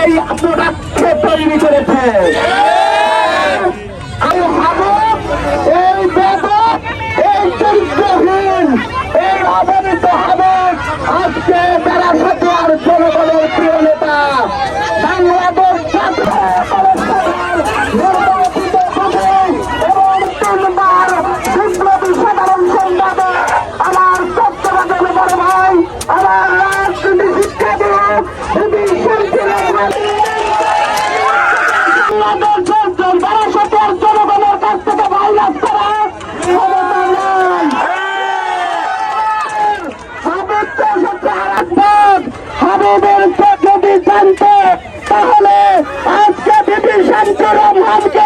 এই প্রোডাক্টকে তৈরি করেছে। Oh,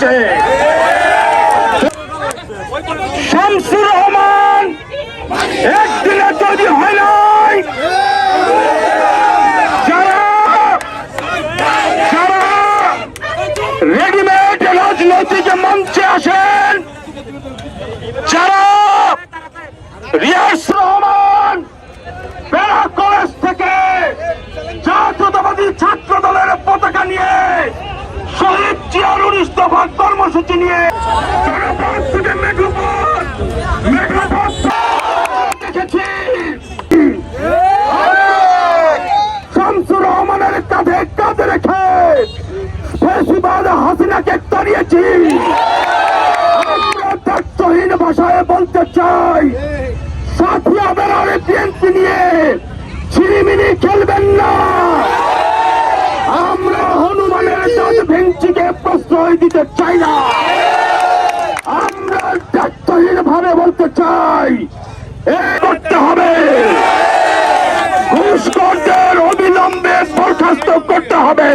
চলছে। শামসুর রহমান একদিনে তৈরি হয় নাই। রেডিমেড রাজনৈতিক মঞ্চে আসেন, যারা রিয়াস রহমান বেড়া কলেজ থেকে জাতীয়তাবাদী ছাত্র দলের পতাকা নিয়ে শহীদ উনিশ দফা কর্মসূচি নিয়ে যারা ভারত থেকে মেঘপথ মেঘপথ দেখেছি শামসুর রহমানের ভাষায় বলতে চাই সাথিয়া বেড়ারে বিএনপি নিয়ে ছিনিমিনি খেলবেন না। প্রশ্রয় দিতে চাই না। আমরা ডাক্তারহীন ভাবে বলতে চাই, এ করতে হবে। ঘুষখোরদের অবিলম্বে বরখাস্ত করতে হবে।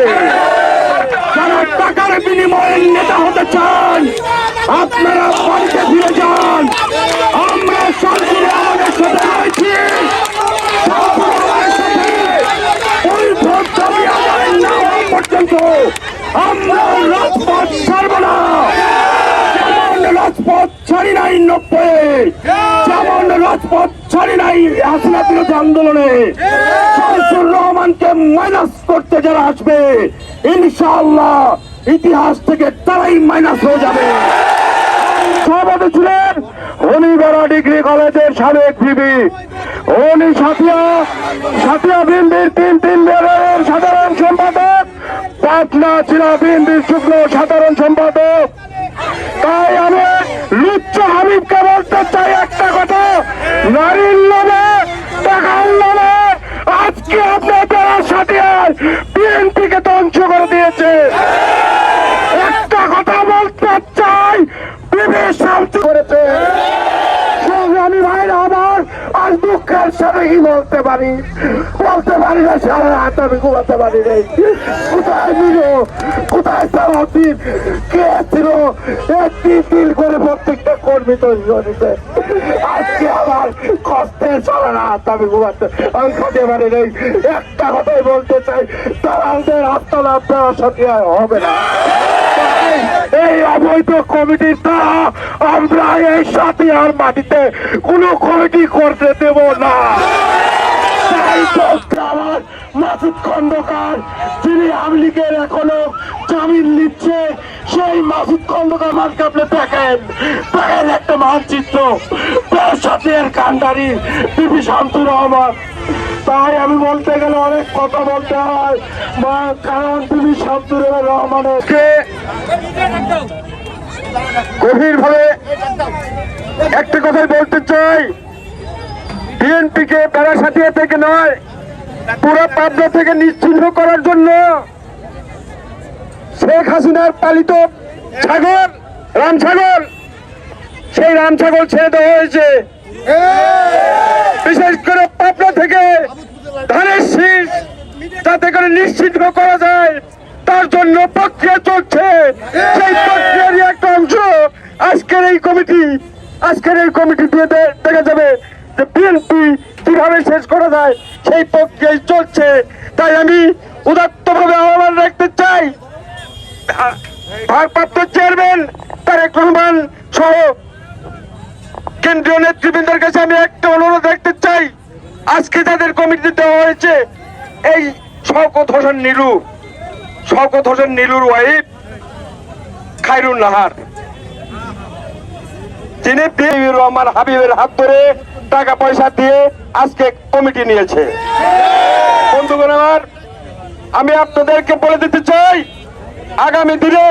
যারা টাকার বিনিময়ে নেতা হতে চান, আপনারা বাড়িতে ফিরে যান আমরা শান্তিরে আমাদের সাথে রয়েছি শান্তিরে আমাদের সাথে। ওই ভোট দাবি আদায় না হওয়া পর্যন্ত আমরা রাজপথ ছাড়ব না যেমন রাজপথ ছাড়ি নাই নব্বই যেমন রাজপথ ছাড়ি নাই হাসিনা বিরোধী আন্দোলনে। শামসুর রহমানকে মাইনাস করতে যারা আসবে ইনশাআল্লাহ ইতিহাস থেকে তারাই মাইনাস হয়ে যাবে। সভাপতি ছিলেন হনিবেড়া ডিগ্রি কলেজের সাবেক বিবি উনি সাথিয়া সাথিয়া বিএনপির তিন তিন সাধারণ সম্পাদক পাটনা ছিল বিএনপির যুগ্ম সাধারণ সম্পাদক। তাই আমি লুচ্চ হাবিবকে বলতে চাই একটা কথা। নারীর লোভে টাকার লোভে আজকে আপনাদের সাথে বিএনপিকে ধ্বংস করে দিয়েছে একটা কথা বলতে চাই বিবেক শান্তি করেছে সংগ্রামী ভাইরা আমার আজ সাথে বলতে পারি? বলতে পারি না, সারা রাত আমি ঘুমাতে পারি নাই। কোথায় ছিল? কোথায় সারাদিন কে ছিল? একদিন দিন করে প্রত্যেকটা কর্মী তৈরি করেছে আজকে আমার কষ্টের সারা রাত আমি ঘুমাতে, আমি খেতে পারি নাই। একটা কথাই বলতে চাই তারা আমাদের আত্মলাভ দেওয়ার সাথে আর হবে না। অবৈধ কমিটির দ্বারা আমরা এই সাথে আর মাটিতে কোনো কমিটি করতে দেব না। আমার মাসুদ খন্দকার, যিনি আওয়ামী লীগের এখনও জামিন নিচ্ছে, সেই মাসুদ খন্দকার মানকে আপনি দেখেন। দেখেন একটা মানচিত্র, তার সাথে কান্ডারি বিপি শামসুর রহমান। তাই আমি বলতে গেলে অনেক কথা বলতে হয়। মা কারণ তুমি শামসুর রহমানের। গভীর ভাবে একটা কথাই বলতে চাই। বিএনপি কে বেড়াসাটিয়া থেকে নয়, পুরো পাবনা থেকে নিশ্চিহ্ন করার জন্য শেখ হাসিনার পালিত ছাগল রাম ছাগল সেই রাম ছাগল ছেড়ে দেওয়া হয়েছে। বিশেষ করে পাবনা থেকে ধানের শীষ, যাতে করে নিশ্চিহ্ন করা যায়, তার জন্য প্রক্রিয়া চলছে। সেই প্রক্রিয়ারই একটা অংশ আজকের এই কমিটি, আজকের এই কমিটি দিয়ে দেখা যাবে যে বিএনপি কীভাবে শেষ করা যায়, সেই প্রক্রিয়ায় চলছে। তাই আমি উদাত্তভাবে আহ্বান রাখতে চাই। ভারপ্রাপ্ত চেয়ারম্যান তারেক রহমান কেন্দ্রীয় নেতৃবৃন্দের কাছে আমি একটা অনুরোধ রাখতে চাই। আজকে যাদের কমিটি দেওয়া হয়েছে, এই শওকত হোসেন নীলু, শওকত হোসেন নীলুর ওয়াইফ খাইরুন নাহার। বিএবির রহমান হাবিবের হাত ধরে টাকা পয়সা দিয়ে আজকে কমিটি নিয়েছে। বন্ধুগণ আমার, আমি আপনাদেরকে বলে দিতে চাই, আগামী দিনে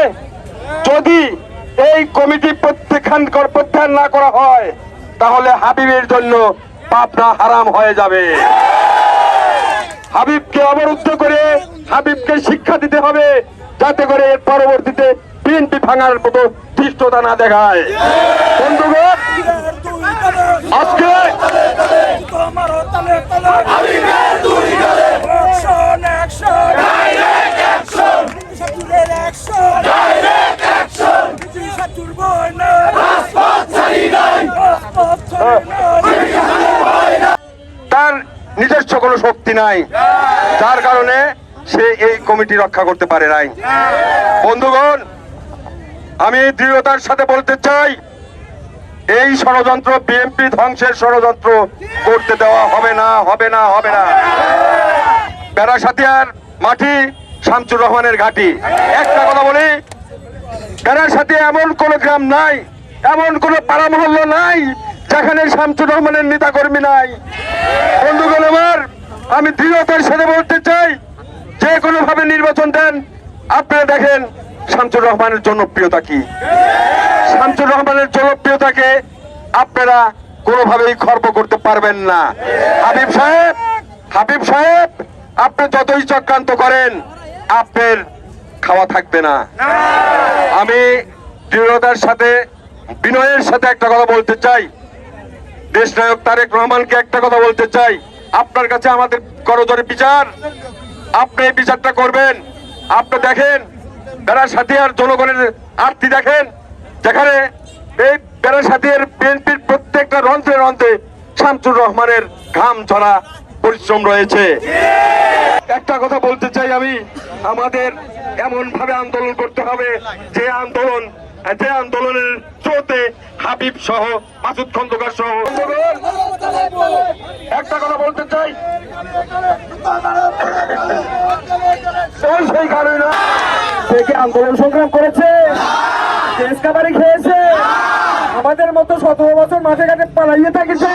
যদি এই কমিটি প্রত্যাখ্যান প্রত্যাহার না করা হয় তাহলে হাবিবের জন্য পাপনা হারাম হয়ে যাবে। হাবিবকে অবরুদ্ধ করে হাবিবকে শিক্ষা দিতে হবে, যাতে করে এর পরবর্তীতে বিএনপি ভাঙার মতো ধৃষ্টতা না দেখায়। তার নিজস্ব কোনো শক্তি নাই। যার কারণে সে এই কমিটি রক্ষা করতে পারে নাই। বন্ধুগণ, আমি দৃঢ়তার সাথে বলতে চাই, এই ষড়যন্ত্র বিএনপি ধ্বংসের ষড়যন্ত্র করতে দেওয়া হবে না হবে না হবে না। বেড়াসাতিয়ার মাটি শামসুর রহমানের ঘাটি। একটা কথা বলি বেড়ার সাথে এমন কোন গ্রাম নাই, এমন কোন পাড়া মহল্ল নাই যেখানে শামসুর রহমানের নেতা কর্মী নাই, বন্ধুগণ আমার, আমি দৃঢ়তার সাথে বলতে চাই, যে কোনো ভাবে নির্বাচন দেন, আপনারা দেখেন শামসুর রহমানের জনপ্রিয়তা কি। শামসুর রহমানের জনপ্রিয়তাকে আপনারা কোনোভাবেই খর্ব করতে পারবেন না। হাবিব সাহেব হাবিব সাহেব, আপনি যতই চক্রান্ত করেন, আপনার খাওয়া থাকবে না। আমি দৃঢ়তার সাথে, বিনয়ের সাথে একটা কথা বলতে চাই। দেশ নায়ক তারেক রহমানকে একটা কথা বলতে চাই। আপনার কাছে আমাদের করজোরে বিচার। আপনি এই বিচারটা করবেন। আপনি দেখেন, বেড়া সাথিয়ার জনগণের আরতি দেখেন। যেখানে এই বেড়া সাথিয়ার বিএনপির প্রত্যেকটা রন্ধ্রে রন্ধ্রে শামসুর রহমানের ঘাম ঝরা পরিশ্রম রয়েছে। একটা কথা বলতে চাই আমি, আমাদের এমন ভাবে আন্দোলন করতে হবে, যে আন্দোলন, যে আন্দোলনের হাবিব সহ, মাসুদ খন্দকার সহ। একটা কথা বলতে চাই। সেই কারণে না। সে কি আন্দোলন সংগ্রাম করেছে? দেশকা বাড়ি খেয়েছে? আমাদের মতো সতেরো বছর মাঠে ঘাটে পালাইয়ে থাকিছে?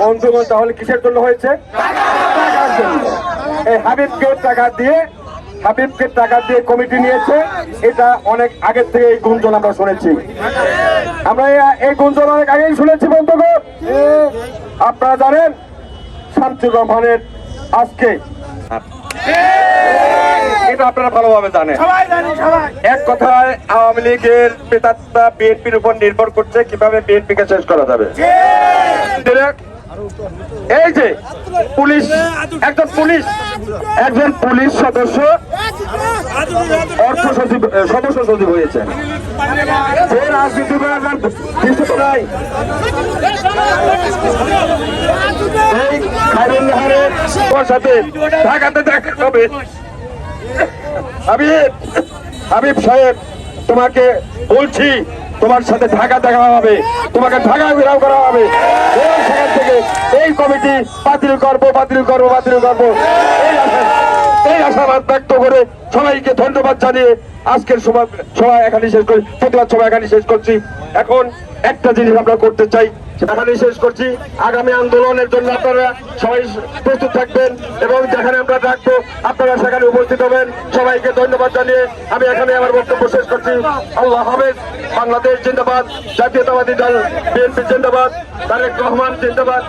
বন্ধুগণ, তাহলে কিসের জন্য হয়েছে? এই হাবিবকে টাকা দিয়ে হাবিবকে টাকা দিয়ে কমিটি নিয়েছে এটা অনেক আগের থেকে এই গুঞ্জন আমরা শুনেছি। আমরা এই- গুঞ্জন অনেক আগেই শুনেছি বন্ধুগণ। আপনারা জানেন শামসুর রহমানের আজকে। এটা আপনারা ভালোভাবে জানেন। এক কথায় আওয়ামী লীগের প্রেতাত্মা বিএনপির উপর নির্ভর করছে কীভাবে বিএনপি কে শেষ করা যাবে। এই যে পুলিশ একজন পুলিশ একজন পুলিশ সদস্য অর্থ সচিব সদস্য সচিব হয়েছে যে রাজনীতি করার কিছু নাই। এই খায়রুল নাহারের সাথে ঢাকাতে দেখা হবে। হাবিব হাবিব সাহেব, তোমাকে বলছি, তোমার সাথে ঢাকা দেখা হবে। তোমাকে ঢাকা ঘেরাও করা হবে। সেখান থেকে এই কমিটি বাতিল করব বাতিল করব বাতিল করব। এই এই আশাবাদ ব্যক্ত করে সবাইকে ধন্যবাদ জানিয়ে আজকের সভা সভা এখানে শেষ করি। প্রতিবাদ সভা এখানে শেষ করছি। এখন একটা জিনিস আমরা করতে চাই এখানে শেষ করছি। আগামী আন্দোলনের জন্য আপনারা সবাই প্রস্তুত থাকবেন এবং যেখানে আমরা ডাকবো আপনারা সেখানে উপস্থিত হবেন। সবাইকে ধন্যবাদ জানিয়ে আমি এখানে আমার বক্তব্য শেষ করছি। আল্লাহ হাফেজ, বাংলাদেশ জিন্দাবাদ, জাতীয়তাবাদী দল, বিএনপি জিন্দাবাদ, তারেক রহমান জিন্দাবাদ।